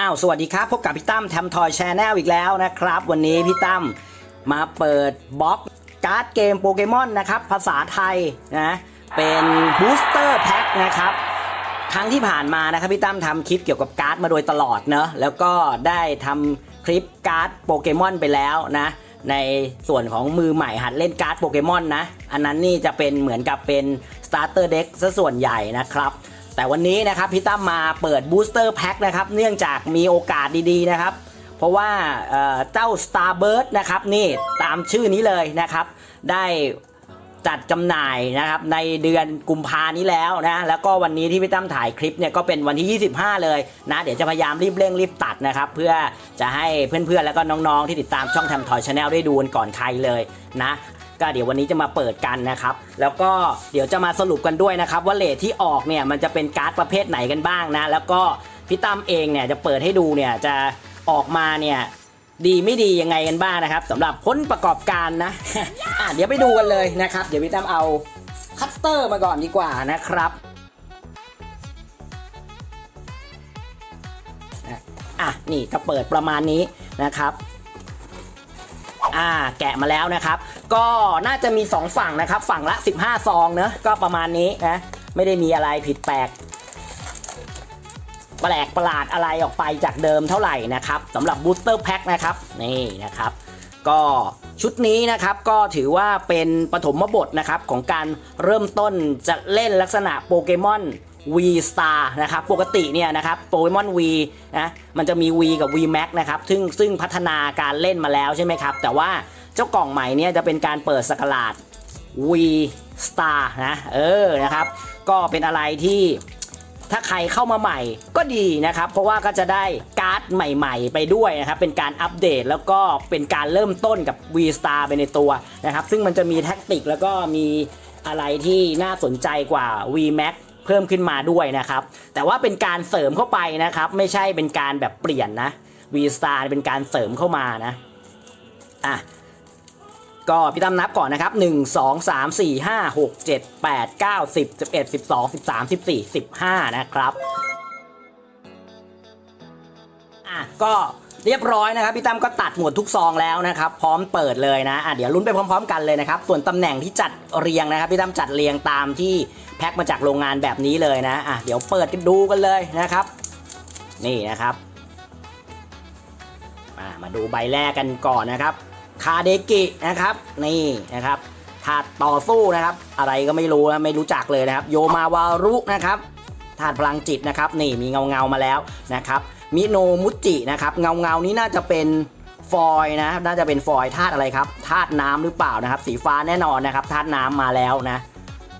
อ้าวสวัสดีครับ พบกับพี่ตั้มแทมทอยแชนแนลอีกแล้วนะครับ วันนี้พี่ตั้มมาเปิดบ็อกการ์ดเกมโปเกมอนนะครับ ภาษาไทยนะเป็นบูสเตอร์แพ็คนะครับ ครั้งที่ผ่านมานะครับพี่ตั้มทำคลิปเกี่ยวกับการ์ดมาโดยตลอดเนอะแล้วก็ได้ทำคลิปการ์ดโปเกมอนไปแล้วนะในส่วนของมือใหม่หัดเล่นการ์ดโปเกมอนนะ อันนั้นนี่จะเป็นเหมือนกับเป็นสตาร์เตอร์เด็กซะส่วนใหญ่นะครับ แต่วันนี้นะครับพี่ตั้มมาเปิดบูสเตอร์แพ็คนะครับเนื่องจากมีโอกาสดีๆนะครับ เพราะว่าเเจ้า Starbird นะครับนี่ตามชื่อนี้เลยนะครับ ได้จัดจำหน่ายนะครับในเดือนกุมภานี้แล้วนะแล้วก็วันนี้ที่พี่ตั้มถ่ายคลิปเนี่ยก็เป็นวันที่ 25 เลยนะ เดี๋ยวจะพยายามรีบเร่งรีบตัดนะครับ เพื่อจะให้เพื่อนๆ แล้วก็น้องๆ ที่ติดตามช่องทำทอยชาแนลได้ดูกันก่อนใครเลยนะ ก็เดี๋ยววันนี้จะมาเปิดกันนะครับ แล้วก็เดี๋ยวจะมาสรุปกันด้วยนะครับ ว่าเลทที่ออกเนี่ยมันจะเป็นการ์ดประเภทไหนกันบ้างนะ แล้วก็พี่ตั้มเองเนี่ยจะเปิดให้ดูเนี่ยจะออกมาเนี่ยดีไม่ดียังไงกันบ้างนะครับสำหรับผลประกอบการนะอะเดี๋ยวไปดูกันเลยนะครับ เดี๋ยวพี่ตั้มเอาคัตเตอร์มาก่อนดีกว่านะครับนะอะนี่จะเปิดประมาณนี้นะครับ อ่าแกะมาแล้วนะครับ ก็น่าจะมี 2 ฝั่งนะครับ ฝั่งละ 15 ซองเนอะก็ประมาณนี้นะไม่ได้มีอะไรผิดแปลกแปลกประหลาดอะไรออกไปจากเดิมเท่าไหร่นะครับสำหรับบูสเตอร์แพ็คนะครับนี่นะครับ ก็ชุดนี้นะครับก็ถือว่าเป็นปฐมบทนะครับของการเริ่มต้นจะเล่นลักษณะโปเกมอน V Star นะครับปกติเนี่ยนะครับโปเกมอน V นะมันจะมี V กับ V Max นะครับซึ่งซึ่งพัฒนาการเล่นมาแล้วใช่ไหมครับ แต่ว่า เจ้ากล่องใหม่เนี่ยจะเป็นการเปิดสกราด V Star นะเออนะครับ ก็เป็นอะไรที่ถ้าใครเข้ามาใหม่ก็ดีนะครับ เพราะว่าก็จะได้การ์ดใหม่ๆ ไปด้วยนะครับ เป็นการอัปเดตแล้วก็เป็นการเริ่มต้นกับ V Star ไปในตัวนะครับ ซึ่งมันจะมีแท็กติกแล้วก็มีอะไรที่น่าสนใจกว่า V Max เพิ่มขึ้นมาด้วยนะครับ แต่ว่าเป็นการเสริมเข้าไปนะครับ ไม่ใช่เป็นการแบบเปลี่ยนนะ V Star เป็นการเสริมเข้ามานะอะ ก็พี่ตั้มนับก่อนนะครับ 1 2 3 4 5 6 7 8 9 10 11 12 13 14 15 นะครับ อะ ก็เรียบร้อยนะครับ พี่ตั้มก็ตัดหมวดทุกซองแล้วนะครับ พร้อมเปิดเลยนะอะเดี๋ยวลุ้นไปพร้อม ๆ กันเลยนะครับ ส่วนตำแหน่งที่จัดเรียงนะครับ พี่ตั้มจัดเรียงตามที่แพ็คมาจากโรงงานแบบนี้เลยนะอะเดี๋ยวเปิดกันดูกันเลยนะครับ นี่นะครับอะมาดูใบแรกกันก่อนนะครับ คาเดกินะครับนี่นะครับถาดต่อสู้นะครับ อะไรก็ไม่รู้นะไม่รู้จักเลยนะครับ โยมาวารุนะครับถาดพลังจิตนะครับ นี่มีเงาเงามาแล้วนะครับมิโนมุจินะครับเงาเงานี้น่าจะเป็นฟอยนะน่าจะเป็นฟอยธาตุอะไรครับธาตุน้ำหรือเปล่านะครับ สีฟ้าแน่นอนนะครับธาตุน้ำมาแล้วนะ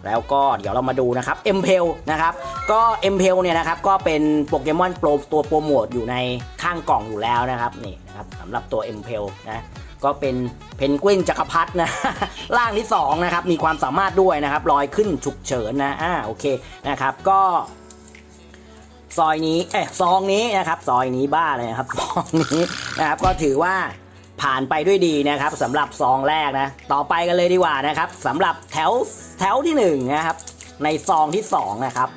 แล้วก็เดี๋ยวเรามาดูนะครับเอ็มเพลนะครับก็เอ็มเพลเนี่ยนะครับก็เป็นโปเกมอนโปรตัวโปรโมทอยู่ในข้างกล่องอยู่แล้วนะครับนี่นะครับสำหรับตัวเอ็มเพลนะ ก็เป็นเพนกวินจักรพรรดินะร่างที่สองนะครับมีความสามารถด้วยนะครับลอยขึ้นฉุกเฉินนะอ่าโอเคนะครับก็ซอยนี้เอ๊ะซองนี้นะครับซอยนี้บ้าเลยนะครับซองนี้นะครับก็ถือว่าผ่านไปด้วยดีนะครับสำหรับซองแรกนะต่อไปกันเลยดีกว่านะครับสำหรับแถวแถวที่หนึ่งนะครับในซองที่สองนะครับ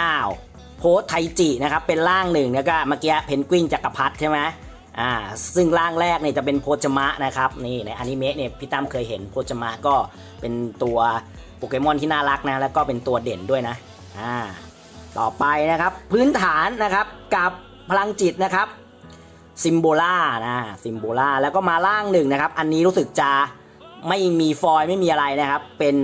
อ้าวโพสไทจินะครับเป็นร่างหนึ่งแล้วก็เมื่อกี้เพนกวินจักรพรรดิใช่ไหม อ่าซึ่งร่างแรกเนี่ยจะเป็นโพจมะนะครับนี่ในอนิเมะเนี่ยพี่ตั้มเคยเห็นโพจมะก็เป็นตัวโปเกมอนที่น่ารักนะแล้วก็เป็นตัวเด่นด้วยนะอ่าต่อไปนะครับพื้นฐานนะครับกับพลังจิตนะครับซิมโบล่านะซิมโบล่าแล้วก็มาล่างหนึ่งนะครับ อันนี้รู้สึกจะไม่มีฟอยไม่มีอะไรนะครับ เป็น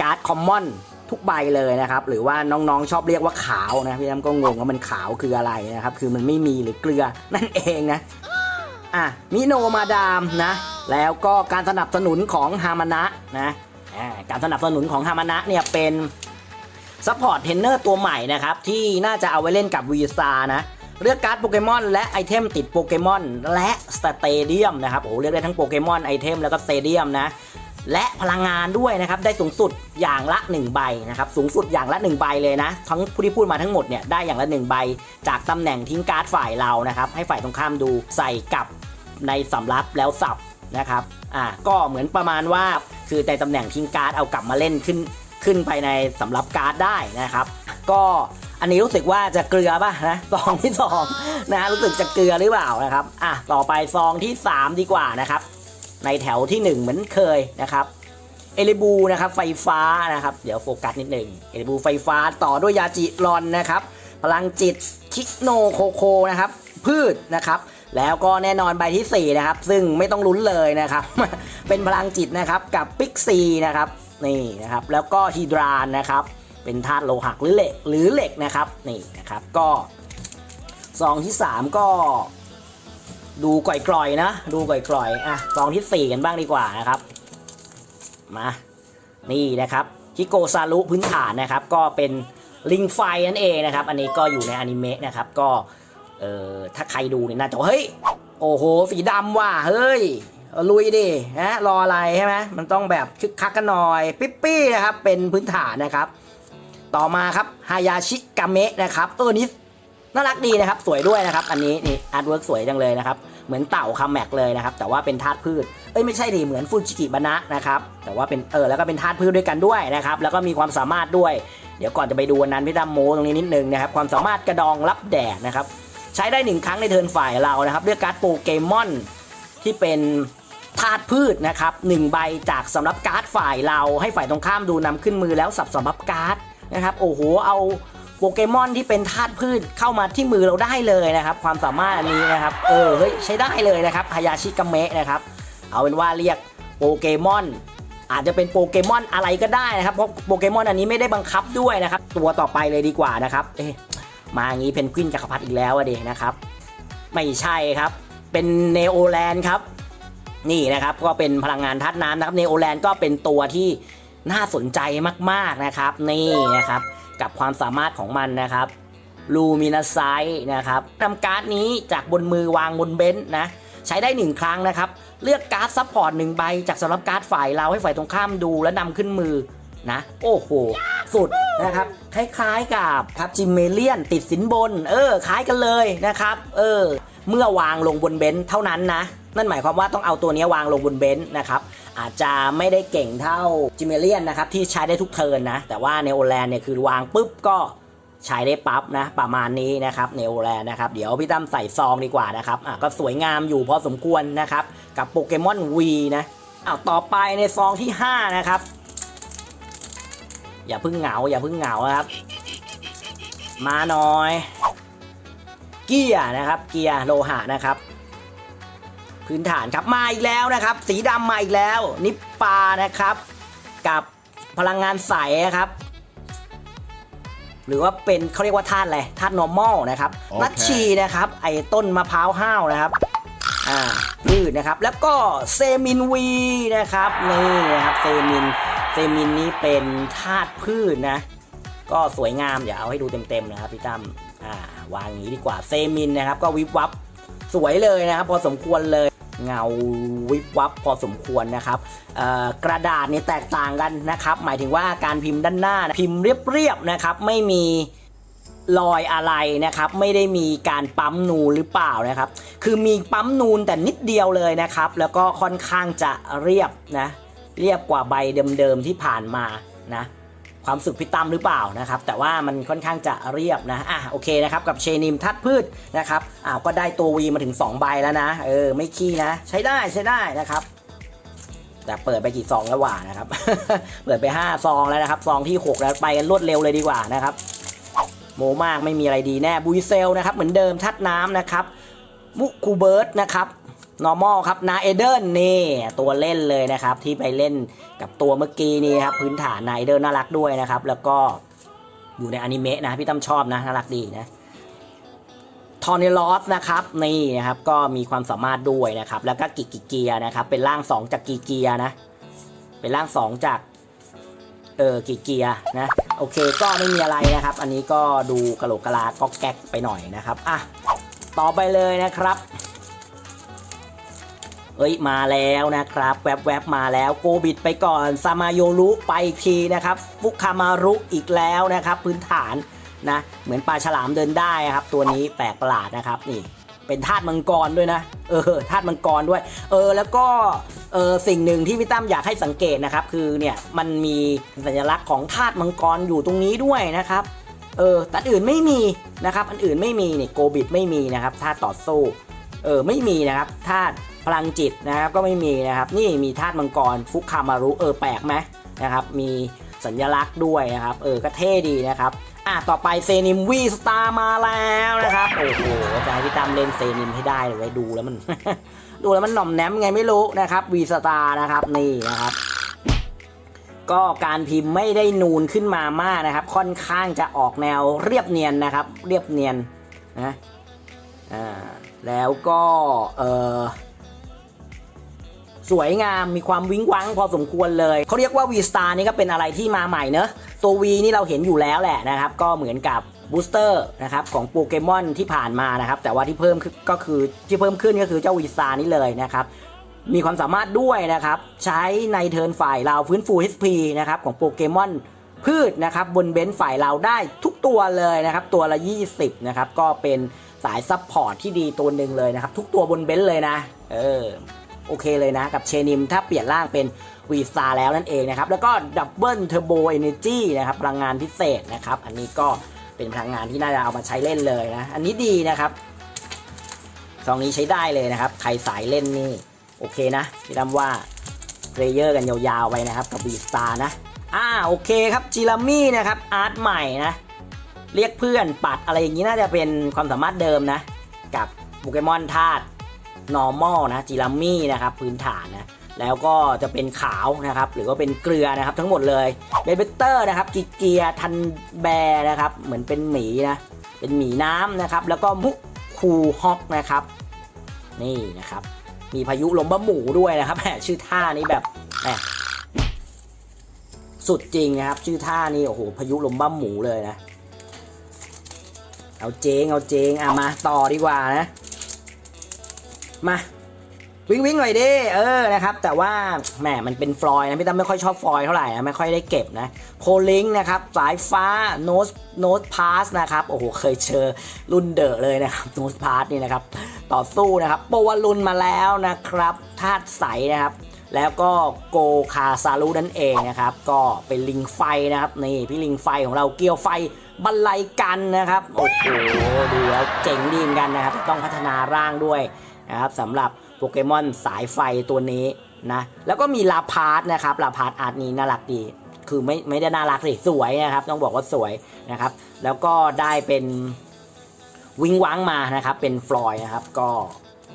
การ์ดคอมมอน ทุกใบเลยนะครับ หรือว่าน้องๆชอบเรียกว่าขาวนะพี่น้ำก็งงว่ามันขาวคืออะไรนะครับ คือมันไม่มีหรือเกลือนั่นเองนะอะมิโนมาดามนะ แล้วก็การสนับสนุนของฮามานะนะการสนับสนุนของฮามานะเนี่ยเป็นซัพพอร์ตเทนเนอร์ตัวใหม่นะครับ ที่น่าจะเอาไว้เล่นกับวีซานะเลือกการ์ดโปเกมอนและไอเทมติดโปเกมอนและสเตเดียมนะครับโอ้เลือกได้ทั้งโปเกมอนไอเทมแล้วก็สเตเดียมนะ และพลังงานด้วยนะครับได้สูงสุดอย่างละ 1 ใบนะครับสูงสุดอย่างละ 1 ใบเลยนะ ทั้งผู้ที่พูดมาทั้งหมดเนี่ยได้อย่างละ 1 ใบ จากตำแหน่งทิ้งการ์ดฝ่ายเรานะครับให้ฝ่ายตรงข้ามดูใส่กับในสำรับแล้วสับนะครับอ่าก็เหมือนประมาณว่าคือในตำแหน่งทิ้งการ์ดเอากลับมาเล่นขึ้นขึ้นไปในสำรับการ์ดได้นะครับ ก็อันนี้รู้สึกว่าจะเกลือป่ะนะซองที่สองนะรู้สึกจะเกลือหรือเปล่านะครับอะต่อไปซองที่สามดีกว่านะครับ ในแถวที่หนึ่งเหมือนเคยนะครับเอลิบูนะครับไฟฟ้านะครับ เดี๋ยวโฟกัสนิดหนึ่งเอลิบูไฟฟ้าต่อด้วยยาจิรอนนะครับ พลังจิตคิโนโคโคนะครับ พืชนะครับ แล้วก็แน่นอนใบที่ 4 นะครับ ซึ่งไม่ต้องลุ้นเลยนะครับ เป็นพลังจิตนะครับกับปิกซีนะครับนี่นะครับแล้วก็ฮีดรานนะครับ เป็นธาตุโลหะหรือเหล็กหรือเหล็กนะครับนี่นะครับก็ซองที่ 3 ก็ ดูก่อยๆนะ ดูก่อยๆอะซองทีสี่4กันบ้างดีกว่านะครับ มา นี่นะครับฮิโกซารุพื้นฐานนะครับ ก็เป็นลิงไฟนั่นเองนะครับ อันนี้ก็อยู่ในอนิเมะนะครับ ก็ เอ่อ ถ้าใครดูเนี่ยน่าจะเฮ้ย โอ้โห สีดำว่ะ เฮ้ย ลุยดินะรออะไรใช่ไหมมันต้องแบบคึกคักกันหน่อย ปิ๊ปปี้นะครับ เป็นพื้นฐานนะครับ ต่อมาครับ ฮายาชิกาเมะนะครับ เออ นี่ น่ารักดีนะครับ สวยด้วยนะครับ อันนี้นี่อาร์ตเวิร์กสวยจังเลยนะครับ เหมือนเต่าคัมแม็กเลยนะครับ แต่ว่าเป็นธาตุพืช เอ้ยไม่ใช่ดิเหมือนฟูจิกิบานะนะครับ แต่ว่าเป็นเออแล้วก็เป็นธาตุพืชด้วยกันด้วยนะครับ แล้วก็มีความสามารถด้วย เดี๋ยวก่อนจะไปดูวันนั้นพี่ตั้มโมตรงนี้นิดนึงนะครับ ความสามารถกระดองรับแดดนะครับ ใช้ได้หนึ่งครั้งในเทิร์นฝ่ายเรานะครับเลือกการ์ดโปเกมอนที่เป็นธาตุพืชนะครับหนึ่งใบจากสำหรับการ์ดฝ่ายเรา ให้ฝ่ายตรงข้ามดูนำขึ้นมือแล้วสับสำหรับการ์ดนะครับ โอ้โห เอา โปเกมอนที่เป็นธาตุพืชเข้ามาที่มือเราได้เลยนะครับ ความสามารถอันนี้นะครับ เออเฮ้ยใช้ได้เลยนะครับฮายาชิกาเมะนะครับ เอาเป็นว่าเรียกโปเกมอนอาจจะเป็นโปเกมอนอะไรก็ได้นะครับ เพราะโปเกมอนอันนี้ไม่ได้บังคับด้วยนะครับ ตัวต่อไปเลยดีกว่านะครับ เอ๊ะมาอย่างนี้เพนกวินจักรพรรดิอีกแล้วอะเดนะครับ ไม่ใช่ครับ เป็นเนโอแลนด์ครับ นี่นะครับก็เป็นพลังงานธาตุน้ำนะครับ เนโอแลนด์ก็เป็นตัวที่น่าสนใจมากๆนะครับ นี่นะครับ กับความสามารถของมันนะครับลูมินาไซนะครับทำการ์ดนี้จากบนมือวางบนเบนซ์นะใช้ได้หนึ่งครั้งนะครับ เลือกการ์ดซัพพอร์ตหนึ่งใบจากสำหรับการ์ดฝ่ายเราให้ฝ่ายตรงข้ามดูและนำขึ้นมือนะ โอ้โห สุดนะครับ คล้ายๆกับครับจิมเมเลียนติดสินบน เออ คล้ายกันเลยนะครับ เออ เมื่อวางลงบนเบนซ์เท่านั้นนะ นั่นหมายความว่าต้องเอาตัวนี้วางลงบนเบนซ์นะครับ อาจจะไม่ได้เก่งเท่าจิเมเลียนนะครับที่ใช้ได้ทุกเทิร์นนะ แต่ว่าเนโอแลนเนี่ยคือวางปุ๊บก็ใช้ได้ปั๊บนะ ประมาณนี้นะครับเนโอแลนนะครับ เดี๋ยวพี่ตั้มใส่ซองดีกว่านะครับอะก็สวยงามอยู่พอสมควรนะครับ กับโปเกมอนวีนะอ้าวต่อไปในซองที่ 5 นะครับ อย่าพึ่งเหงา อย่าพึ่งเหงาครับ มาหน่อย เกียร์นะครับ เกียร์โลหะนะครับ พื้นฐานครับมาอีกแล้วนะครับ สีดำมาอีกแล้ว นิปปานะครับ กับพลังงานใสนะครับ หรือว่าเป็นเขาเรียกว่าธาตุอะไรธาตุ normal นะครับโอเค นัชชีนะครับ ไอ้ต้นมะพร้าวห้าวนะครับ อ่าพืชนะครับ แล้วก็เซมินวีนะครับนี่นะครับเซมินเซมินนี้เป็นธาตุพืชนะ ก็สวยงามเดี๋ยวเอาให้ดูเต็มๆนะครับพี่ตั้มอ่าวางอย่างนี้ดีกว่าเซมินนะครับ ก็วิบวับสวยเลยนะครับ พอสมควรเลย เงาวิบวับพอสมควรนะครับกระดาษนี่แตกต่างกันนะครับ หมายถึงว่าการพิมพ์ด้านหน้านะพิมพ์เรียบๆนะครับ ไม่มีรอยอะไรนะครับ ไม่ได้มีการปั๊มนูนหรือเปล่านะครับ คือมีปั๊มนูนแต่นิดเดียวเลยนะครับ แล้วก็ค่อนข้างจะเรียบนะเรียบกว่าใบเดิมๆที่ผ่านมานะ ความสึกพิตามหรือเปล่านะครับ แต่ว่ามันค่อนข้างจะเรียบนะอะโอเคนะครับกับเชนิมทัดพืชนะครับอ้าวก็ได้ตัววีมาถึง 2 ใบแล้วนะ เออ ไม่ขี้นะ ใช้ได้ใช้ได้นะครับแต่เปิดไปกี่ซองแล้วหว่านะครับ เปิดไป 5 ซองแล้วนะครับ ซองที่ 6 แล้วไปกันรวดเร็วเลยดีกว่านะครับ โมมากไม่มีอะไรดีแน่บุยเซลนะครับ เหมือนเดิมทัดน้ำนะครับ มุคูเบิร์ตนะครับ normal ครับนาเอเดนนี่ ตัวเล่นเลยนะครับ ที่ไปเล่นกับตัวเมื่อกี้นี่ครับ พื้นฐานนาเอเดนน่ารักด้วยนะครับ แล้วก็อยู่ในอนิเมะนะพี่ตั้มชอบนะน่ารักดีนะทอร์เนลอสนะครับนี่นะครับก็มีความสามารถด้วยนะครับ แล้วก็กิกกิเกียนะครับ เป็นร่าง 2 จากกิเกียนะ เป็นร่าง 2 จากเออกิเกียนะโอเคก็ไม่มีอะไรนะครับ อันนี้ก็ดูกะโหลกกะลาก็แก๊กไปหน่อยนะครับอะต่อไปเลยนะครับ เอ้ยมาแล้วนะครับ แวบๆมาแล้วโกบิดไปก่อนซามาโยรุไปอีกทีนะครับ ฟุคามารุอีกแล้วนะครับ พื้นฐานนะ เหมือนปลาฉลามเดินได้ครับ ตัวนี้แปลกประหลาดนะครับนี่เป็นธาตุมังกรด้วยนะ เออธาตุมังกรด้วย เออ แล้วก็เออสิ่งหนึ่งที่พี่ตั้มอยากให้สังเกตนะครับ คือเนี่ยมันมีสัญลักษณ์ของธาตุมังกรอยู่ตรงนี้ด้วยนะครับ เออแต่อันอื่นไม่มีนะครับ อันอื่นไม่มีนี่โกบิดไม่มีนะครับธาตุต่อสู้ เออไม่มีนะครับธาตุ พลังจิตนะครับก็ไม่มีนะครับ นี่มีธาตุมังกรฟุกคามารุเออแปลกไหมนะครับมีสัญลักษณ์ด้วยนะครับ เออก็เท่ดีนะครับอะต่อไปเซนิมวีสตาร์มาแล้วนะครับ โอ้โหจะให้พี่ตั้มเล่นเซนิมให้ได้เลยดูแล้วมัน ดูแล้วมันหน่อมแนมไงไม่รู้นะครับวีสตาร์นะครับนี่นะครับก็การพิมพ์ไม่ได้นูนขึ้นมามากนะครับ ค่อนข้างจะออกแนวเรียบเนียนนะครับ เรียบเนียนนะอ่าแล้วก็เออ สวยงามมีความวิ้งวังพอสมควรเลยเขาเรียกว่า V Star นี่ก็เป็นอะไรที่มาใหม่เนอะตัว V นี่เราเห็นอยู่แล้วแหละนะครับ ก็เหมือนกับบูสเตอร์นะครับของโปเกมอนที่ผ่านมานะครับ แต่ว่าที่เพิ่มขึ้นก็คือที่เพิ่มขึ้นก็คือเจ้า V Star นี่เลยนะครับ มีความสามารถด้วยนะครับ ใช้ในเทิร์นฝ่ายเราฟื้นฟู HP นะครับของโปเกมอนพืชนะครับ บนเบนซ์ฝ่ายเราได้ทุกตัวเลยนะครับ ตัวละ 20 นะครับ ก็เป็นสายซับพอร์ตที่ดีตัวหนึ่งเลยนะครับ ทุกตัวบนเบนซ์เลยนะ เออ โอเคเลยนะกับเชนิมถ้าเปลี่ยนร่างเป็นวีสตาแล้วนั่นเองนะครับ แล้วก็ดับเบิลเทอร์โบเอเนจีนะครับพลังงานพิเศษนะครับ อันนี้ก็เป็นพลังงานที่น่าจะเอามาใช้เล่นเลยนะ อันนี้ดีนะครับซองนี้ใช้ได้เลยนะครับ ใครสายเล่นนี่โอเคนะพี่ดำว่าเพลเยอร์กันยาวๆไปนะครับกับวีสตานะอ่าโอเคครับจิรามี่นะครับอาร์ตใหม่นะเรียกเพื่อนปัดอะไรอย่างนี้น่าจะเป็นความสามารถเดิมนะ กับโปเกมอนธาตุ normal นะจิรามี่นะครับพื้นฐานนะแล้วก็จะเป็นขาวนะครับ หรือว่าเป็นเกลือนะครับ ทั้งหมดเลยเบเบเตอร์นะครับกิเกียทันแบร์นะครับ เหมือนเป็นหมีนะเป็นหมีน้ำนะครับ แล้วก็มุกคูฮอกนะครับ นี่นะครับ มีพายุลมบ้าหมูด้วยนะครับแหมชื่อท่านี้แบบแหมสุดจริงนะครับ ชื่อท่านี้โอ้โหพายุลมบ้าหมูเลยนะ เอาเจงเอาเจงอะมาต่อดีกว่านะ มาวิ่งวิ่งหน่อยดิเออนะครับ แต่ว่าแหมมันเป็นฟลอยนะพี่ตั้มไม่ค่อยชอบฟลอยเท่าไหร่นะไม่ค่อยได้เก็บนะโคลิงนะครับ สายฟ้าโนสโนสพาสนะครับโอ้โหเคยเจอรุ่นเดอะเลยนะครับโนสพาสนี่นะครับ ต่อสู้นะครับโปวารุนมาแล้วนะครับธาตุใสนะครับ แล้วก็โกคาซารุนั่นเองนะครับ ก็เป็นลิงไฟนะครับนี่พี่ลิงไฟของเราเกี่ยวไฟบรรลัยกันนะครับโอ้โหดูแล้วเจ๋งดีเหมือนกันนะครับ ต้องพัฒนาร่างด้วย นะครับสำหรับโปเกมอนสายไฟตัวนี้นะแล้วก็มีลาพาร์ตนะครับลาพาร์ตอาร์ตนี้น่ารักดีคือไม่ไม่ได้น่ารักสิสวยนะครับต้องบอกว่าสวยนะครับ แล้วก็ได้เป็นวิงวังมานะครับ เป็นฟลอยนะครับก็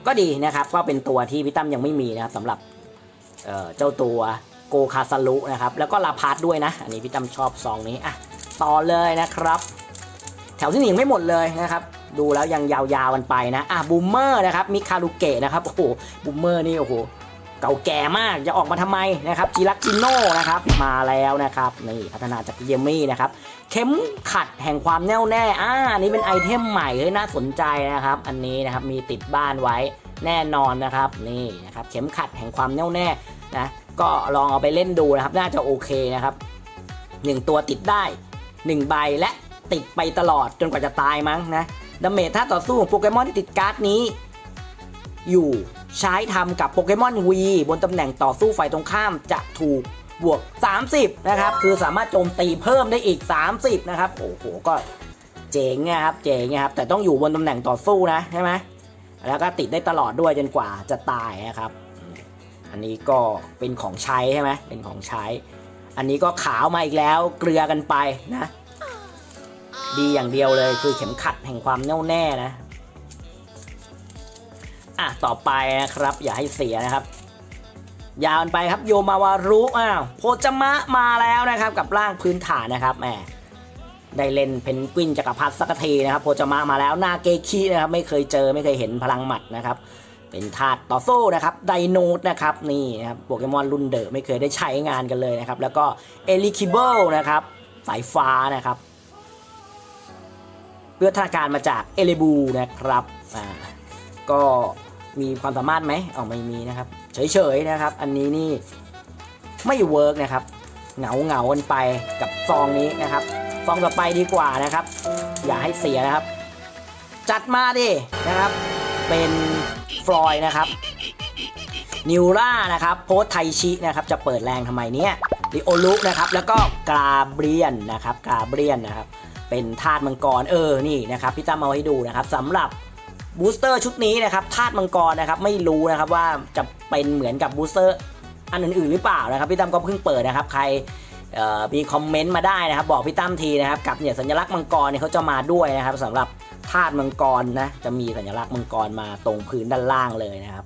ก็ดีนะครับก็เป็นตัวที่พี่ตั้มยังไม่มีนะครับสำหรับเเจ้าตัวโกคาซารุนะครับ แล้วก็ลาพาร์ตด้วยนะ อันนี้พี่ตั้มชอบซองนี้อะต่อเลยนะครับ แถวที่หนึ่งไม่หมดเลยนะครับ ดูแล้วยังยาวๆกันไปนะอะบูมเมอร์นะครับมิคารุเกะนะครับโอ้โหบูมเมอร์นี่โอ้โหเก่าแก่มากจะออกมาทำไมนะครับจิรักจิโน่นะครับมาแล้วนะครับนี่พัฒนาจากเยมี่นะครับเข็มขัดแห่งความแน่วแน่อ่าอันนี้เป็นไอเทมใหม่เฮ้ยน่าสนใจนะครับ อันนี้นะครับมีติดบ้านไว้แน่นอนนะครับนี่นะครับเข็มขัดแห่งความแน่วแน่นะก็ลองเอาไปเล่นดูนะครับ น่าจะโอเคนะครับหนึ่งตัวติดได้หนึ่งใบและติดไปตลอดจนกว่าจะตายมั้งนะ ดาเมจถ้าต่อสู้ของโปเกมอนที่ติดการ์ดนี้ อยู่ใช้ทำกับโปเกมอนวีบนตำแหน่งต่อสู้ฝ่ายตรงข้ามจะถูกบวก 30 นะครับ คือสามารถโจมตีเพิ่มได้อีก 30 นะครับ โอ้โห ก็เจ๋งนะครับ เจ๋งนะครับ แต่ต้องอยู่บนตำแหน่งต่อสู้นะ ใช่ไหม แล้วก็ติดได้ตลอดด้วยจนกว่าจะตายนะครับ อันนี้ก็เป็นของใช้ใช่ไหมเป็นของใช้ อันนี้ก็ขาวมาอีกแล้ว เกลือกันไปนะ ดีอย่างเดียวเลยคือเข็มขัดแห่งความแน่วแน่นะ อะ ต่อไปนะครับ อย่าให้เสียนะครับ ยาวไปครับโยมาวารุอ้าวโพจมะมาแล้วนะครับ กับร่างพื้นฐานนะครับแหมได้เล่นเพนกวินจักรพรรดิสักทีนะครับ โพจมะมาแล้วนาเกคินะครับ ไม่เคยเจอไม่เคยเห็นพลังหมัดนะครับ เป็นธาตุต่อสู้นะครับไดโนดนะครับนี่นะครับโปเกมอนรุ่นเดอะไม่เคยได้ใช้งานกันเลยนะครับ แล้วก็เอลิคิเบิลนะครับสายฟ้านะครับ เพื่อธนาการมาจากเอเลบูนะครับอ่าก็มีความสามารถไหมอ๋อไม่มีนะครับเฉยๆนะครับ อันนี้นี่ไม่เวิร์กนะครับเหงาเหงากันไปกับซองนี้นะครับซองต่อไปดีกว่านะครับ อย่าให้เสียนะครับ จัดมาดินะครับ เป็นฟลอยด์นะครับนิวรานะครับโพสไทชินะครับจะเปิดแรงทำไมเนี่ยดิโอลุกนะครับแล้วก็กาเบรียนนะครับกาเบรียนนะครับ เป็นธาตุมังกรเออนี่นะครับพี่ตั้มเอาให้ดูนะครับสำหรับบูสเตอร์ชุดนี้นะครับธาตุมังกรนะครับไม่รู้นะครับว่าจะเป็นเหมือนกับบูสเตอร์อันอื่นๆหรือเปล่านะครับพี่ตั้มก็เพิ่งเปิดนะครับ ใครมีคอมเมนต์มาได้นะครับ บอกพี่ตั้มทีนะครับกับเนี่ยสัญลักษณ์มังกรเนี่ยเขาจะมาด้วยนะครับสำหรับธาตุมังกรนะจะมีสัญลักษณ์มังกรมาตรงพื้นด้านล่างเลยนะครับ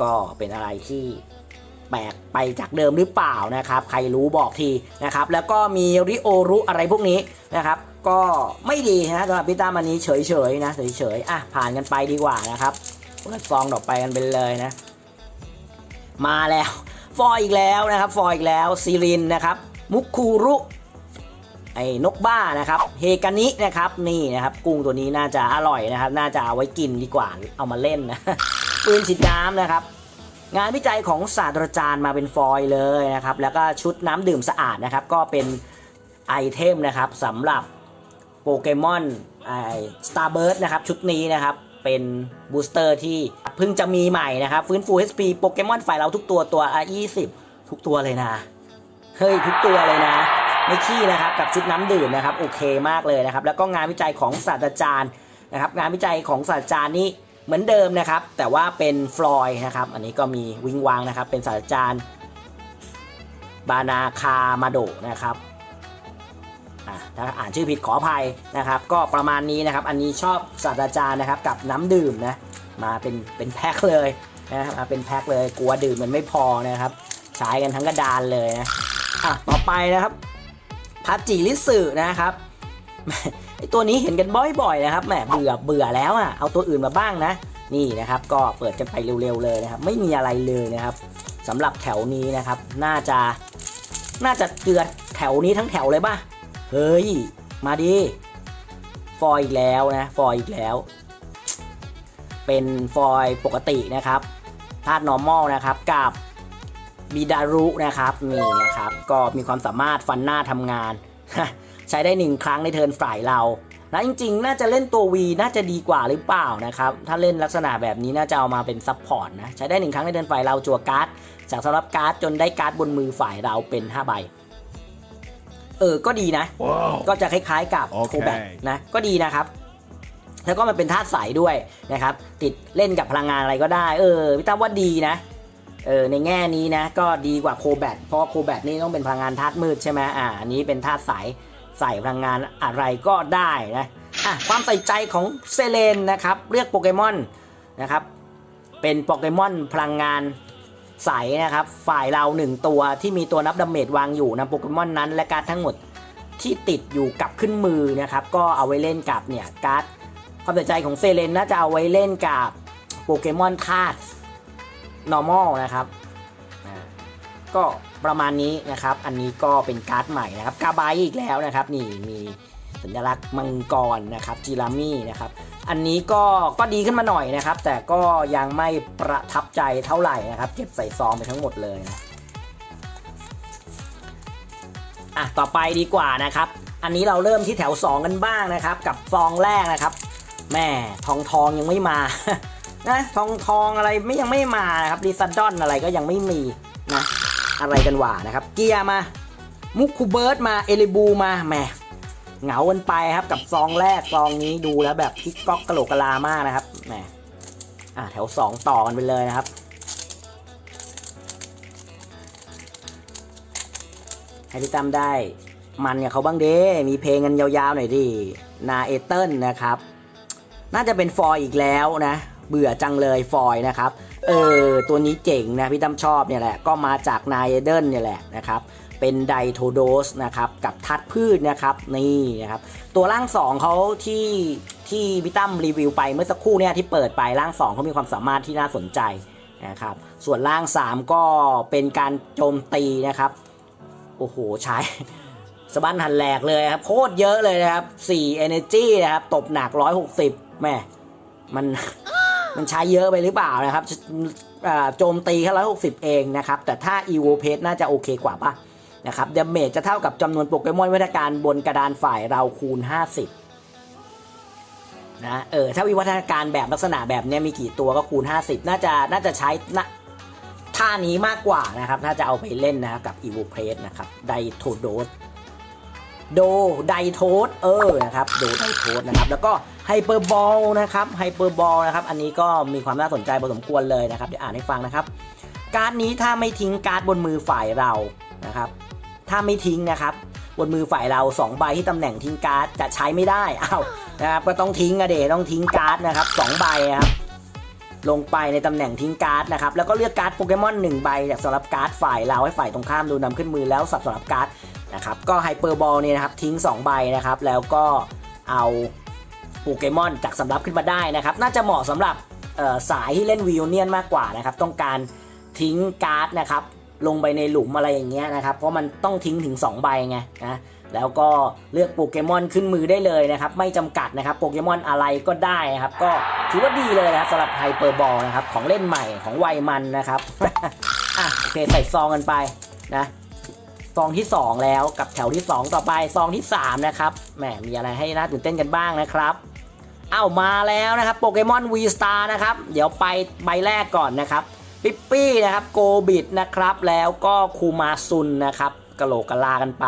ก็เป็นอะไรที่ ปลกไปจากเดิมหรือเปล่านะครับ ใครรู้บอกทีนะครับ แล้วก็มีริโอรุอะไรพวกนี้นะครับ ก็ไม่ดีนะสำหรับพี่ตั้มอันนี้เฉยๆนะเฉยๆอะผ่านกันไปดีกว่านะครับเปิดซองต่อไปกันไปเลยนะ มาแล้ว ฟอยอีกแล้วนะครับ ฟอยอีกแล้วซีรินนะครับ มุกคูรุไอ้นกบ้านะครับเฮกานินะครับนี่นะครับ กุ้งตัวนี้น่าจะอร่อยนะครับ น่าจะเอาไว้กินดีกว่าเอามาเล่นนะปืนฉีดน้ำนะครับ งานวิจัยของศาสตราจารย์มาเป็นฟอยล์เลยนะครับ แล้วก็ชุดน้ำดื่มสะอาดนะครับ ก็เป็นไอเทมนะครับสำหรับโปเกมอนไอสตาร์เบิร์ดนะครับ ชุดนี้นะครับ เป็นบูสเตอร์ที่เพิ่งจะมีใหม่นะครับ ฟื้นฟู HP โปเกมอนฝ่ายเราทุกตัวตัว R20 ทุกตัวเลยนะ เฮ้ย ทุกตัวเลยนะ ไม่ขี้นะครับ กับชุดน้ำดื่มนะครับ โอเคมากเลยนะครับ แล้วก็งานวิจัยของศาสตราจารย์นะครับ งานวิจัยของศาสตราจารย์นี้ เหมือนเดิมนะครับ แต่ว่าเป็นฟลอยด์นะครับ อันนี้ก็มีวิงวางนะครับ เป็นศาสตราจารย์ บานาคามาโดนะครับอะถ้าอ่านชื่อผิดขออภัยนะครับ ก็ประมาณนี้นะครับ อันนี้ชอบศาสตราจารย์นะครับ กับน้ำดื่มนะมาเป็นเป็นแพ็คเลยนะครับมาเป็นแพ็คเลยกลัวดื่มมันไม่พอนะครับ ใช้กันทั้งกระดานเลยนะอะต่อไปนะครับพัจิริสึนะครับ ตัวนี้เห็นกันบ่อยๆนะครับแหมเบื่อเบื่อแล้วอะเอาตัวอื่นมาบ้างนะ นี่นะครับ ก็เปิดกันไปเร็วๆเลยนะครับ ไม่มีอะไรเลยนะครับสำหรับแถวนี้นะครับ น่าจะ น่าจะเกือดแถวนี้ทั้งแถวเลยป่ะเฮ้ยมาดิฟอยอีกแล้วนะฟอยอีกแล้ว เป็นฟอยปกตินะครับธาตุ normal นะครับกับบิดารุนะครับนี่นะครับ ก็มีความสามารถฟันหน้าทำงาน ใช้ได้หนึ่งครั้งในเทิร์นฝ่ายเราแล้วจริงๆ น่าจะเล่นตัว V น่าจะดีกว่าหรือเปล่านะครับ ถ้าเล่นลักษณะแบบนี้น่าจะเอามาเป็นซับพอร์ตนะ ใช้ได้หนึ่งครั้งในเทิร์นฝ่ายเราจั่วการ์ด จากสำหรับการ์ดจนได้การ์ดบนมือฝ่ายเราเป็น 5 ใบ เออ ก็ดีนะ Wow. ก็จะคล้ายๆกับโอเคโคแบกนะ ก็ดีนะครับ แล้วก็มันเป็นธาตุใสด้วยนะครับ ติดเล่นกับพลังงานอะไรก็ได้ เออพี่ตั้มว่าดีนะ เออ ในแง่นี้นะ ก็ดีกว่าโคแบทเพราะว่าโคแบทนี่ต้องเป็นพลังงานธาตุมืดใช่ไหมอ่า อันนี้เป็นธาตุใส ใส่พลังงานอะไรก็ได้นะอะความใส่ใจของเซเลนนะครับเรียกโปเกมอนนะครับเป็นโปเกมอนพลังงานใสนะครับ ฝ่ายเราหนึ่งตัวที่มีตัวนับดาเมจวางอยู่นะโปเกมอนนั้น และการดทั้งหมดที่ติดอยู่กับขึ้นมือนะครับ ก็เอาไว้เล่นกับเนี่ยการ์ดความใส่ใจของเซเลนน่าจะเอาไว้เล่นกับโปเกมอนธาตุ normal นะครับ ก็ประมาณนี้นะครับ อันนี้ก็เป็นการ์ดใหม่นะครับกาบายอีกแล้วนะครับ นี่มีสัญลักษณ์มังกรนะครับจิรามี่นะครับอันนี้ก็ก็ดีขึ้นมาหน่อยนะครับ แต่ก็ยังไม่ประทับใจเท่าไหร่นะครับ เก็บใส่ซองไปทั้งหมดเลยนะอะต่อไปดีกว่านะครับ อันนี้เราเริ่มที่แถว 2 กันบ้างนะครับ กับซองแรกนะครับแม่ทองทองยังไม่มานะทองทองอะไรไม่ยังไม่มานะครับรีซัดดอนอะไรก็ยังไม่มี อะไรกันว่านะครับ เกียร์มา มุกคูเบิร์ตมาเอลิบูมาแหมเหงากันไปครับกับซองแรกซองนี้ดูแล้วแบบพิกก๊อกกระโหลกกะลามากนะครับแหมอะแถว 2 ต่อกันไปเลยนะครับ ให้พี่ตั้มได้มันเนี่ยเขาบ้างเด้มีเพลงกันยาวๆหน่อยดินาเอเติลนะครับ น่าจะเป็นฟอยอีกแล้วนะ เบื่อจังเลยฟอยนะครับ เออ ตัวนี้เจ๋งนะ พี่ตั้มชอบเนี่ยแหละ ก็มาจากนายเดิลเนี่ยแหละนะครับ เป็นไดโทโดสนะครับ กับทัดพืชนะครับ นี่นะครับ ตัวร่างสองเขาที่ที่พี่ตั้มรีวิวไปเมื่อสักครู่เนี่ยที่เปิดไปร่างสองเขามีความสามารถที่น่าสนใจนะครับ ส่วนร่าง 3 ก็เป็นการโจมตีนะครับ โอ้โห ใช้สบันหันแหลกเลยครับ โคตรเยอะเลยนะครับ 4 Energy นะครับ ตบหนัก 160แม่มัน มันใช้เยอะไปหรือเปล่านะครับโจมตีแค่160เองนะครับ แต่ถ้า Evo p a c e น่าจะโอเคกว่าป่ะนะครับเดเมจจะเท่ากับจำนวนโปเกมอนวิวัฒนาการบนกระดานฝ่ายเราคูณ 50นะเออถ้าวิวัฒนาการแบบลักษณะแบบนี้มีกี่ตัวก็คูณ 50 น่าจะน่าจะใช้นะท่านี้มากกว่านะครับถ้าจะเอาไปเล่นนะกับ Evo p a c e นะครับไดโทโดสโดไดโทสเออนะครับโดไดโทสนะครับ แล้วก็ ไฮเปอร์บอลนะครับไฮเปอร์บอลนะครับอันนี้ก็มีความน่าสนใจพอสมควรเลยนะครับเดี๋ยวอ่านให้ฟังนะครับ การ์ดนี้ถ้าไม่ทิ้งการ์ดบนมือฝ่ายเรานะครับถ้าไม่ทิ้งนะครับบนมือฝ่ายเรา2ใบที่ตำแหน่งทิ้งการ์ดจะใช้ไม่ได้อ้าวนะครับก็ต้องทิ้งอะเดต้องทิ้งการ์ดนะครับสองใบครับลงไปในตำแหน่งทิ้งการ์ดนะครับแล้วก็เลือกการ์ดโปเกมอนหนึ่งใบจากสำหรับการ์ดฝ่ายเราให้ฝ่ายตรงข้ามดูนำขึ้นมือแล้วสับสำหรับการ์ดนะครับก็ไฮเปอร์บอลเนี่ยนะครับทิ้ง 2 ใบนะครับแล้วก็เอา โปเกมอนจากสำรับขึ้นมาได้นะครับ น่าจะเหมาะสำหรับสายที่เล่นวิวเนียนมากกว่านะครับ ต้องการทิ้งการ์ดนะครับลงไปในหลุมอะไรอย่างเงี้ยนะครับ เพราะมันต้องทิ้งถึง 2 ใบไงนะแล้วก็เลือกโปเกมอนขึ้นมือได้เลยนะครับ ไม่จำกัดนะครับโปเกมอนอะไรก็ได้นะครับ ก็ถือว่าดีเลยนะครับสำหรับไฮเปอร์บอลนะครับของเล่นใหม่ของวัยมันนะครับอะโอเคใส่ซองกันไปนะซองที่ 2 แล้วกับแถวที่ 2 ต่อไปซองที่ 3 นะครับแหมมีอะไรให้น่าตื่นเต้นกันบ้างนะครับ อ้ามาแล้วนะครับโปเกมอนวีสตาร์นะครับ เดี๋ยวไปใบแรกก่อนนะครับปิปปี้นะครับโกบิดนะครับแล้วก็คูมาซุนนะครับกะโหลกกะลากันไป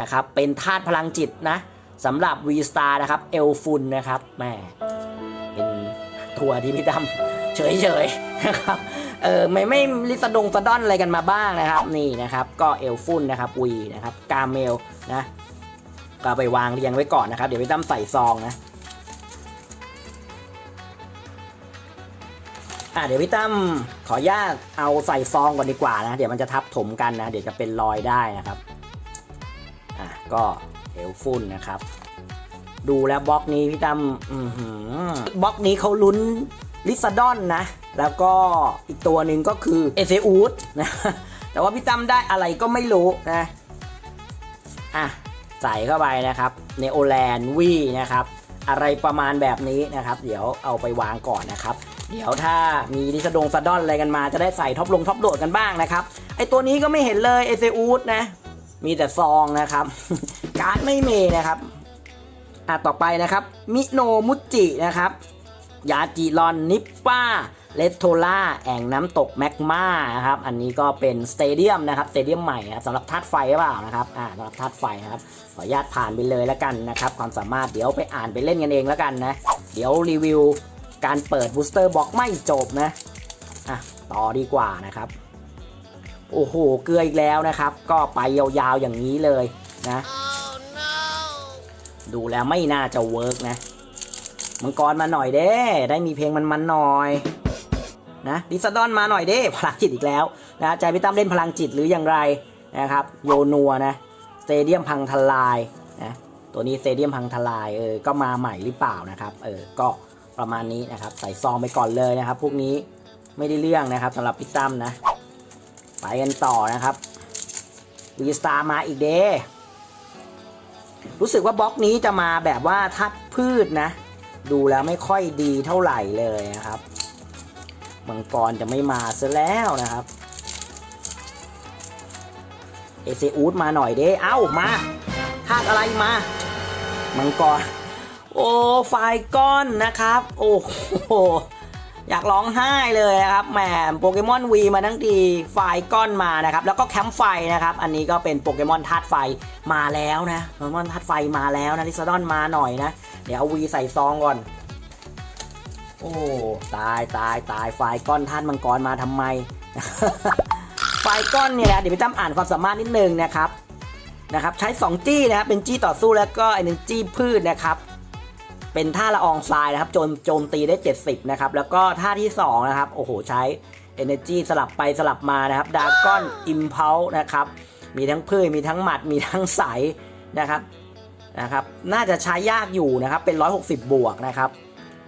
นะครับเป็นธาตุพลังจิตนะสำหรับวีสตาร์นะครับเอลฟุนนะครับแหมเป็นทัวร์ที่พี่ดำเฉยๆนะครับเออไม่ไม่ลิสดงสะดอนอะไรกันมาบ้างนะครับนี่นะครับก็เอลฟุนนะครับวีนะครับกาเมลนะก็ไปวางเรียงไว้ก่อนนะครับ เดี๋ยวพี่ตั้มใส่ซองนะ อะเดี๋ยวพี่ตั้มขออนุญาตเอาใส่ซองก่อนดีกว่านะ เดี๋ยวมันจะทับถมกันนะ เดี๋ยวจะเป็นรอยได้นะครับอะก็เอลฟุนนะครับ ดูแล้วบล็อกนี้พี่ตั้มบล็อกนี้เขาลุ้นลิซาดอนนะ แล้วก็อีกตัวหนึ่งก็คือเอเซอูดนะแต่ว่าพี่ตั้มได้อะไรก็ไม่รู้นะอะใส่เข้าไปนะครับเนโอแลนวีนะครับ อะไรประมาณแบบนี้นะครับ เดี๋ยวเอาไปวางก่อนนะครับ เดี๋ยวถ้ามีดิสดงซาดอนอะไรกันมาจะได้ใส่ท็อปลงท็อปโดดกันบ้างนะครับ ไอตัวนี้ก็ไม่เห็นเลยเอเซอูดนะ มีแต่ซองนะครับ การ์ดไม่เมนะครับอะต่อไปนะครับ มิโนมุจินะครับ ยาจิรอนนิปป้าเลตโทล่าแอ่งน้ำตกแมกมานะครับ อันนี้ก็เป็นสเตเดียมนะครับสเตเดียมใหม่นะครับสำหรับธาตุไฟหรือเปล่านะครับอ่าสำหรับธาตุไฟนะครับ ขออนุญาตผ่านไปเลยแล้วกันนะครับ ความสามารถเดี๋ยวไปอ่านไปเล่นกันเองแล้วกันนะ เดี๋ยวรีวิว การเปิดบูสเตอร์บ็อกไม่จบนะอะต่อดีกว่านะครับ โอ้โห เกลืออีกแล้วนะครับ ก็ไปยาวๆอย่างนี้เลยนะดูแล้วไม่น่าจะเวิร์กนะ มังกรมาหน่อยเด้ ได้มีเพลงมันๆหน่อยนะดิสดอนมาหน่อยเด้ พลังจิตอีกแล้วนะใจพี่ตั้มเล่นพลังจิตหรืออย่างไรนะครับ โยนัวนะสเตเดียมพังทลายนะตัวนี้สเตเดียมพังทลายเออก็มาใหม่หรือเปล่านะครับเออก็ ประมาณนี้นะครับ ใส่ซองไปก่อนเลยนะครับ พวกนี้ไม่ได้เรื่องนะครับสำหรับพี่ตั้มนะ ไปกันต่อนะครับวีสตาร์มาอีกเด้รู้สึกว่าบล็อกนี้จะมาแบบว่าทัดพืชนะ ดูแล้วไม่ค่อยดีเท่าไหร่เลยนะครับมังกรจะไม่มาซะแล้วนะครับเอเซอูดมาหน่อยเด้เอ้ามาธาตุอะไรมา มังกร โอ้ไฟก้อนนะครับ โอ้โหอยากร้องไห้เลยนะครับแหมโปเกมอนวีมาทั้งทีไฟก้อนมานะครับ แล้วก็แคมป์ไฟนะครับ อันนี้ก็เป็นโปเกมอนธาตุไฟมาแล้วนะโปเกมอนธาตุไฟมาแล้วนะลิซาดอนมาหน่อยนะ เดี๋ยวเอาวีใส่ซองก่อน โอ้ตายตายตายไฟก้อนธาตุมังกรมาทำไม ไฟก้อนเนี่ยนะเดี๋ยวพี่ตั้มอ่านความสามารถนิดนึงนะครับนะครับ ใช้ 2 จี้นะครับเป็นจี้ต่อสู้แล้วก็ไอ้หนึ่งจี้พืชนะครับ เป็นท่าละอองทรายนะครับโจมโจมตีได้ 70 นะครับ แล้วก็ท่าที่ 2 นะครับ โอ้โห ใช้ Energy สลับไปสลับมานะครับดากอนอิมเพลนะครับ มีทั้งพืชมีทั้งหมัด มีทั้งใสนะครับนะครับ น่าจะใช้ยากอยู่นะครับ เป็น 160 บวกนะครับ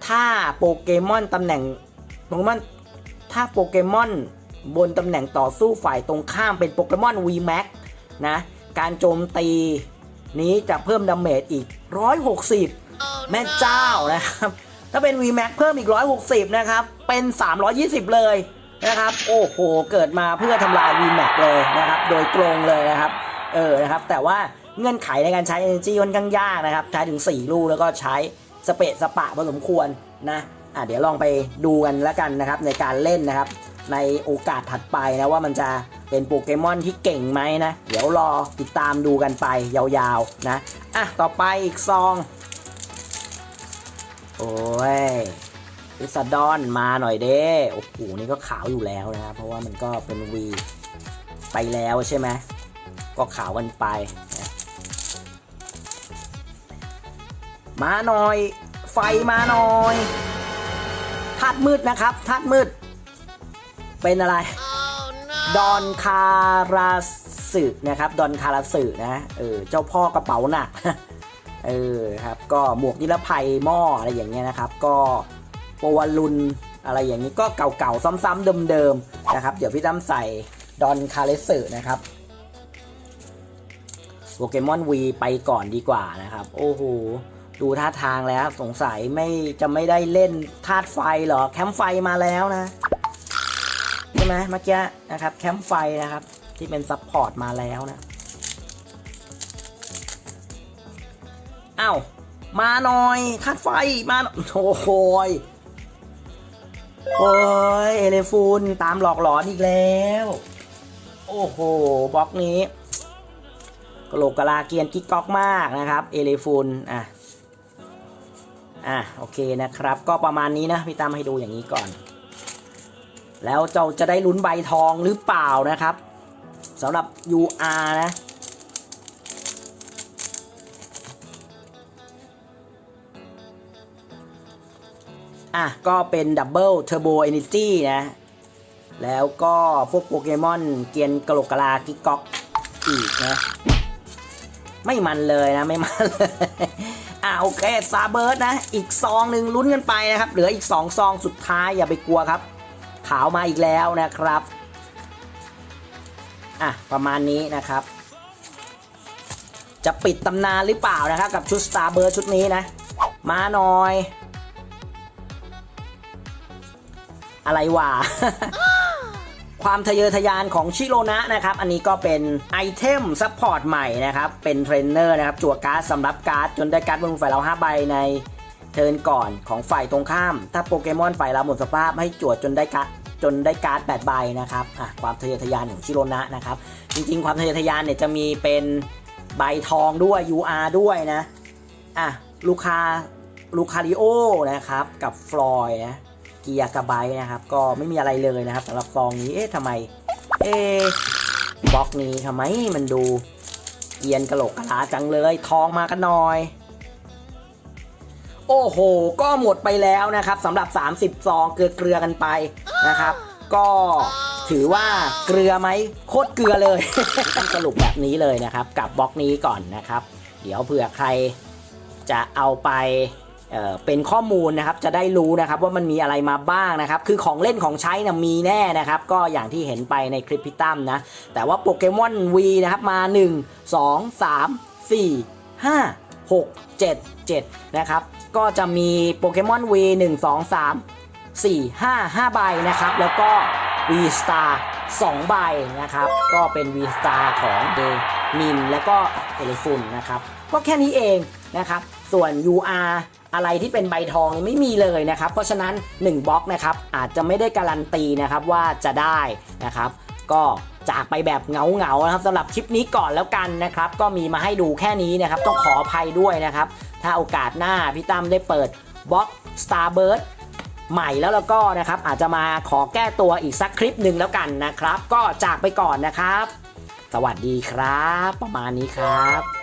ถ้าโปเกมอนตำแหน่งโปเกมอนถ้าโปเกมอนบนตำแหน่งต่อสู้ฝ่ายตรงข้ามเป็นโปเกมอน VMAX นะ การโจมตีนี้จะเพิ่มดาเมจอีก 160 แม่เจ้านะครับ ถ้าเป็น VMAX เพิ่มอีก 160 นะครับ เป็น 320 เลยนะครับ โอ้โห เกิดมาเพื่อทำลาย VMAX เลยนะครับ โดยตรงเลยนะครับ เออ นะครับ แต่ว่าเงื่อนไขในการใช้ Energy ค่อนข้างยากนะครับ ใช้ถึง 4 ลูกแล้วก็ใช้สเปะสปะพอสมควรนะอะเดี๋ยวลองไปดูกันแล้วกันนะครับในการเล่นนะครับ ในโอกาสถัดไปนะว่ามันจะเป็นโปเกมอนที่เก่งไหมนะ เดี๋ยวรอติดตามดูกันไปยาวๆนะ อะ ต่อไปอีกซอง โอ้ยลิซาดอนมาหน่อยเด้โอ้โหนี่ก็ขาวอยู่แล้วนะครับ เพราะว่ามันก็เป็นวีไปแล้วใช่ไหม ก็ขาวกันไปนะมาหน่อย ไฟมาหน่อยธาตุมืดนะครับธาตุมืด เป็นอะไรดอนคาราสึนะครับ ดอนคาราสึนะ เออ เจ้าพ่อกระเป๋าหนัก เออครับก็หมวกนิรภัยหม้ออะไรอย่างเงี้ยนะครับ ก็โปวาลุนอะไรอย่างนี้ก็เก่าๆซ้ำๆเดิมๆนะครับ เดี๋ยวพี่ตั้มใส่ดอนคาเลสึนะครับโปเกมอนวีไปก่อนดีกว่านะครับ โอ้โหดูท่าทางแล้วสงสัยไม่จะไม่ได้เล่นธาตุไฟหรอ แคมป์ไฟมาแล้วนะใช่ไหมเมื่อกี้นะครับ แคมป์ไฟนะครับ ที่เป็นซับพอร์ตมาแล้วนะ อ้าว มาหน่อยธาตุไฟมาโอ้โหยโอ้ยเอเลฟูนตามหลอกหลอนอีกแล้ว โอ้โหบล็อกนี้กโลกกะลาเกียนกิ๊กก๊อกมากนะครับ เอเลฟูนอะอะโอเคนะครับ ก็ประมาณนี้นะพี่ตามให้ดูอย่างนี้ก่อน แล้วเจ้าจะได้ลุ้นใบทองหรือเปล่านะครับสำหรับ UR นะ อะ ก็เป็นดับเบิลเทอร์โบเอเนจีนะ แล้วก็พวกโปเกมอนเกียนกะโหลกกะลากิกก๊อกอีกนะ ไม่มันเลยนะ ไม่มันเลยอะโอเคซาเบิร์ดนะ อีกซองหนึ่งลุ้นกันไปนะครับ เหลืออีก2ซองสุดท้ายอย่าไปกลัวครับ ขาวมาอีกแล้วนะครับ อะ ประมาณนี้นะครับ จะปิดตำนานหรือเปล่านะครับ กับชุด Starbird ชุดนี้นะ มาหน่อย อะไรวะความทะเยอทะยานของชิโรนะนะครับ อันนี้ก็เป็นไอเทมซัพพอร์ตใหม่นะครับ เป็นเทรนเนอร์นะครับ จั่วการ์ดสำหรับการ์ด จนได้การ์ดบนฝ่ายเรา 5 ใบในเทิร์นก่อนของฝ่ายตรงข้าม ถ้าโปเกมอนฝ่ายเราหมดสภาพให้จั่วจนได้การ์ดจนได้การ์ด8ใบนะครับอะความทะเยอทะยานของชิโรนะนะครับ จริงๆ ความทะเยอทะยานเนี่ยจะมีเป็นใบทองด้วย UR ด้วยนะอะลูคาลูคาริโอนะครับกับฟลอยนะ กียร์กับไบนะครับ ก็ไม่มีอะไรเลยนะครับสำหรับซองนี้เอ๊ะทำไม เอ๊ะบล็อกนี้ทำไมมันดูเกียนกระโหลกกระลาจังเลยทองมากันหน่อย โอ้โห ก็หมดไปแล้วนะครับสำหรับ 30 ซองเกลือเกลือกันไปนะครับ ก็ถือว่าเกลือไหมโคตรเกลือเลยต้องสรุปแบบนี้เลยนะครับ กับบล็อกนี้ก่อนนะครับ เดี๋ยวเผื่อใครจะเอาไป เป็นข้อมูลนะครับจะได้รู้นะครับว่ามันมีอะไรมาบ้างนะครับ คือของเล่นของใช้นะมีแน่นะครับ ก็อย่างที่เห็นไปในคลิปพี่ตั้มนะ แต่ว่าโปเกมอน V นะครับมา 1 2 3 4 5 6 7 7 นะครับ ก็จะมีโปเกมอน V 1 2 3 4 5 5 ใบนะครับ แล้วก็ V Star 2 ใบนะครับ ก็เป็น V Star ของเดมิน และก็เอลิฟุนนะครับ ก็แค่นี้เองนะครับ ส่วน UR อะไรที่เป็นใบทองนี่ไม่มีเลยนะครับ เพราะฉะนั้น 1บล็อกนะครับอาจจะไม่ได้การันตีนะครับว่าจะได้นะครับ ก็จากไปแบบเงาเงานะครับสำหรับคลิปนี้ก่อนแล้วกันนะครับ ก็มีมาให้ดูแค่นี้นะครับ ต้องขออภัยด้วยนะครับ ถ้าโอกาสหน้าพี่ตั้มได้เปิดบล็อก Starbird ใหม่แล้วแล้วก็นะครับอาจจะมาขอแก้ตัวอีกสักคลิปหนึ่งแล้วกันนะครับ ก็จากไปก่อนนะครับ สวัสดีครับ ประมาณนี้ครับ